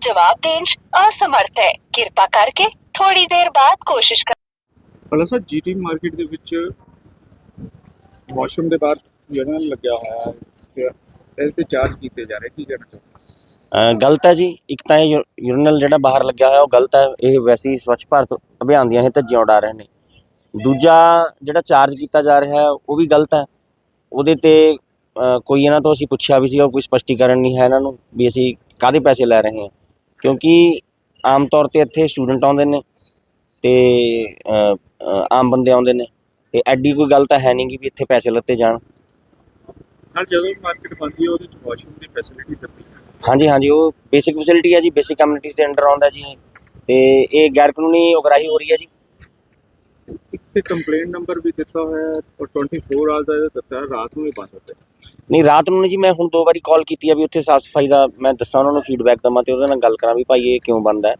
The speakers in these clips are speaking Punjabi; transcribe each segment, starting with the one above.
ਜਵਾਬ ਦੇਣ ਅਸਮਰਥ ਹੈ। ਕਿਰਪਾ ਕਰਕੇ ਥੋੜੀ ਦੇਰ ਬਾਅਦ ਕੋਸ਼ਿਸ਼ ਕਰੋ ਭਲਾ ਸਰ ਜੀਟੀ ਮਾਰਕੀਟ ਦੇ ਵਿੱਚ ਵਾਸ਼ਰੂਮ ਦੇ ਬਾਹਰ ਜਨਰਲ ਲੱਗਿਆ ਹੋਇਆ ਹੈ ਤੇ ਚਾਰਜ ਕੀ ਗਲਤ ਹੈ ਜੀ। ਇੱਕ ਤਾਂ ਇਹ ਜਿਹੜਾ ਬਾਹਰ ਲੱਗਿਆ ਹੋਇਆ ਉਹ ਗਲਤ ਹੈ। ਇਹ ਵੈਸੇ ਭਾਰਤ ਅਭਿਆਨ ਦੀਆਂ ਧੱਜੀਆਂ ਉਡਾ ਰਹੇ ਨੇ। ਦੂਜਾ ਜਿਹੜਾ ਚਾਰਜ ਕੀਤਾ ਜਾ ਰਿਹਾ ਹੈ ਉਹ ਵੀ ਗਲਤ ਹੈ। ਉਹਦੇ ਤੇ ਕੋਈ ਇਹਨਾਂ ਤੋਂ ਅਸੀਂ ਪੁੱਛਿਆ ਵੀ ਸੀਗਾ ਕੋਈ ਸਪਸ਼ਟੀਕਰਨ ਨਹੀਂ ਹੈ ਇਹਨਾਂ ਨੂੰ ਵੀ ਅਸੀਂ ਕਾਹਦੇ ਪੈਸੇ ਲੈ ਰਹੇ ਹਾਂ। ਕਿਉਂਕਿ ਆਮ ਤੌਰ ਤੇ ਇੱਥੇ ਸਟੂਡੈਂਟ ਆਉਂਦੇ ਨੇ ਤੇ ਆਮ ਬੰਦੇ ਆਉਂਦੇ ਨੇ ਤੇ ਐਡੀ ਕੋਈ ਗੱਲ ਤਾਂ ਹੈ ਨਹੀਂ ਕਿ ਵੀ ਇੱਥੇ ਪੈਸੇ ਲੱਤੇ ਜਾਣ। ਨਾਲ ਜਦੋਂ ਮਾਰਕੀਟ ਬਣਦੀ ਹੈ ਉਹਦੇ ਵਿੱਚ ਵਾਸ਼ਰੂਮ ਦੀ ਫੈਸਿਲਿਟੀ ਦਿੱਤੀ ਹਾਂਜੀ ਹਾਂਜੀ ਉਹ ਬੇਸਿਕ ਫੈਸਿਲਿਟੀ ਹੈ ਜੀ ਬੇਸਿਕ ਕਮਿਊਨਿਟੀਜ਼ ਦੇ ਅੰਡਰ ਆਉਂਦਾ ਜੀ ਤੇ ਇਹ ਗੈਰ ਕਾਨੂੰਨੀ ਉਗਰਾਹੀ ਹੋ ਰਹੀ ਹੈ ਜੀ। ਤੇ ਕੰਪਲੇਂਟ ਨੰਬਰ ਵੀ ਦਿੱਤਾ ਹੋਇਆ ਹੈ ਔਰ 24 ਆਵਰਸ ਦਾ ਹੈ ਰਾਤ ਨੂੰ ਵੀ ਬੰਦ ਹੁੰਦਾ ਹੈ ਨਹੀਂ ਰਾਤ ਨੂੰ ਨਹੀਂ ਜੀ ਮੈਂ ਹੁਣ ਦੋ ਵਾਰੀ ਕਾਲ ਕੀਤੀ ਹੈ ਵੀ ਉੱਥੇ ਸਾਫ਼ ਸਫ਼ਾਈ ਦਾ ਮੈਂ ਦੱਸਾਂ ਉਹਨਾਂ ਨੂੰ ਫੀਡਬੈਕ ਦਵਾਂ ਤੇ ਉਹਦੇ ਨਾਲ ਗੱਲ ਕਰਾਂ ਵੀ ਭਾਈ ਇਹ ਕਿਉਂ ਬੰਦ ਹੈ।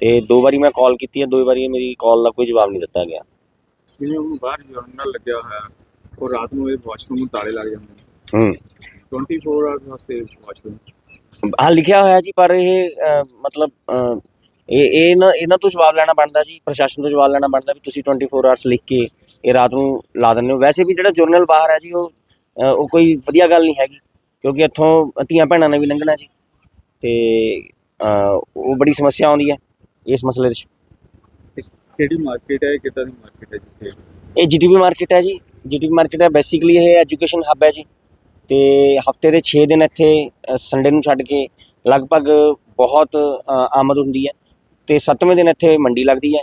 ਤੇ ਦੋ ਵਾਰੀ ਮੈਂ ਕਾਲ ਕੀਤੀ ਹੈ ਦੋ ਵਾਰੀ ਮੇਰੀ ਕਾਲ ਦਾ ਕੋਈ ਜਵਾਬ ਨਹੀਂ ਦਿੱਤਾ ਗਿਆ। ਜਿਵੇਂ ਹੁਣ ਬਾਹਰ ਜਨਰਲ ਲੱਗਿਆ ਹੋਇਆ ਉਹ ਰਾਤ ਨੂੰ ਇਹ ਵਾਸ਼ਰੂਮ ਨੂੰ ਤਾਲੇ ਲੱਗ ਜਾਂਦੇ ਨੇ। ਹੂੰ। 24 ਆਵਰਸ ਵਾਸਤੇ ਵਾਸ਼ਰੂਮ ਹਾਂ ਲਿਖਿਆ ਹੋਇਆ ਜੀ ਪਰ ਇਹ ਮਤਲਬ ਇਹ ਇਹ ਨਾ ਇਹਨਾਂ ਤੋਂ ਜਵਾਬ ਲੈਣਾ ਬਣਦਾ ਜੀ ਪ੍ਰਸ਼ਾਸਨ ਤੋਂ ਜਵਾਬ ਲੈਣਾ ਬਣਦਾ ਵੀ ਤੁਸੀਂ 24 ਆਵਰਸ ਲਿਖ ਕੇ ਇਹ ਰਾਤ ਨੂੰ ਲਾ ਦਿੰਦੇ ਹੋ। ਵੈਸੇ ਵੀ ਜਿਹੜਾ ਜਰਨਲ ਬਾਹਰ ਹੈ ਜੀ ਉਹ ਉਹ ਕੋਈ ਵਧੀਆ ਗੱਲ ਨਹੀਂ ਹੈਗੀ ਕਿਉਂਕਿ ਇੱਥੋਂ ਧੀਆਂ ਭੈਣਾਂ ਨੇ ਵੀ ਲੰਘਣਾ ਜੀ। ਤੇ ਉਹ ਬੜੀ ਸਮੱਸਿਆ ਆਉਂਦੀ ਹੈ ਇਸ ਮਸਲੇ 'ਚ ਤੇ ਕਿਹੜੀ ਮਾਰਕੀਟ ਹੈ ਕਿੱਦਾਂ ਦੀ ਮਾਰਕੀਟ ਹੈ ਜਿੱਥੇ ਇਹ ਜੀਟੀਪੀ ਮਾਰਕੀਟ ਹੈ ਜੀ। ਜੀਟੀਪੀ ਮਾਰਕੀਟ ਹੈ ਬੇਸਿਕਲੀ ਇਹ ਐਜੂਕੇਸ਼ਨ ਹੱਬ ਹੈ ਜੀ। ਤੇ ਹਫ਼ਤੇ ਦੇ 6 ਦਿਨ ਇੱਥੇ ਸੰਡੇ ਨੂੰ ਛੱਡ ਕੇ ਲਗਭਗ ਬਹੁਤ ਆਮਦ ਹੁੰਦੀ ਹੈ। ਤੇ 7ਵੇਂ ਦਿਨ ਇੱਥੇ ਮੰਡੀ ਲੱਗਦੀ ਹੈ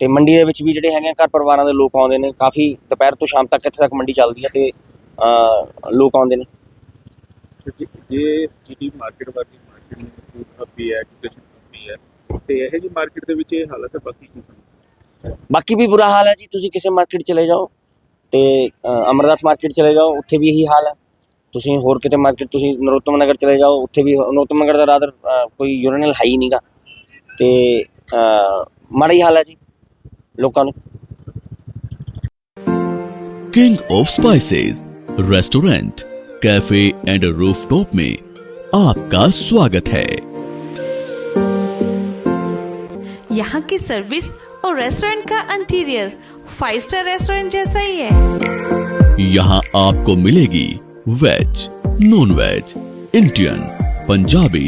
ਤੇ ਮੰਡੀ ਦੇ ਵਿੱਚ ਵੀ ਜਿਹੜੇ ਹੈਗੇ ਆ, ਘਰ ਪਰਿਵਾਰਾਂ ਦੇ ਲੋਕ ਆਉਂਦੇ ਨੇ ਕਾਫੀ ਦੁਪਹਿਰ ਤੋਂ ਸ਼ਾਮ ਤੱਕ ਇੱਥੇ ਤੱਕ ਮੰਡੀ ਚੱਲਦੀ ਹੈ ਤੇ ਲੋਕ ਆਉਂਦੇ ਨੇ। ਤੇ ਜੇ- ਜੇ ਜਿਹੜੀ ਮਾਰਕੀਟ ਵਰਗੀ ਮਾਰਕੀਟ ਨੂੰ ਫੂਡ ਹੱਬ ਵੀ ਹੈ ਐਜੂਕੇਸ਼ਨ ਹੱਬ ਵੀ ਹੈ ਤੇ ਇਹ ਜੀ ਮਾਰਕੀਟ ਦੇ ਵਿੱਚ ਇਹ ਹਾਲਤ ਹੈ ਬਾਕੀ ਕੀ ਸਮਝ ਬਾਕੀ ਵੀ ਬੁਰਾ ਹਾਲ ਹੈ ਜੀ ਤੁਸੀਂ ਕਿਸੇ ਮਾਰਕੀਟ ਚਲੇ ਜਾਓ ਤੇ ਅਮਰਦਾਸ ਮਾਰਕੀਟ ਚਲੇ ਜਾਓ ਉੱਥੇ ਵੀ ਇਹੀ ਹਾਲ ਹੈ। ਤੁਸੀਂ ਹੋਰ ਕਿਤੇ ਮਾਰਕੀਟ ਤੁਸੀਂ ਨਰੋਤਮ ਨਗਰ ਚਲੇ ਜਾਓ ਉੱਥੇ ਵੀ ਨਰੋਤਮ ਨਗਰ ਦਾ ਰਾਦਰ ਕੋਈ ਯੂਰੀਨਲ ਹੈ ਹੀ ਨਹੀਂਗਾ ਤੇ ਅ, ਮਾੜਾ ਹੀ ਹਾਲ ਹੈ ਜੀ ਲੋਕਾਂ ਨੂੰ King of Spices restaurant cafe and rooftop में आपका स्वागत है यहाँ की सर्विस और रेस्टोरेंट का इंटीरियर फाइव स्टार रेस्टोरेंट जैसा ही है यहाँ आपको मिलेगी veg non veg Indian Punjabi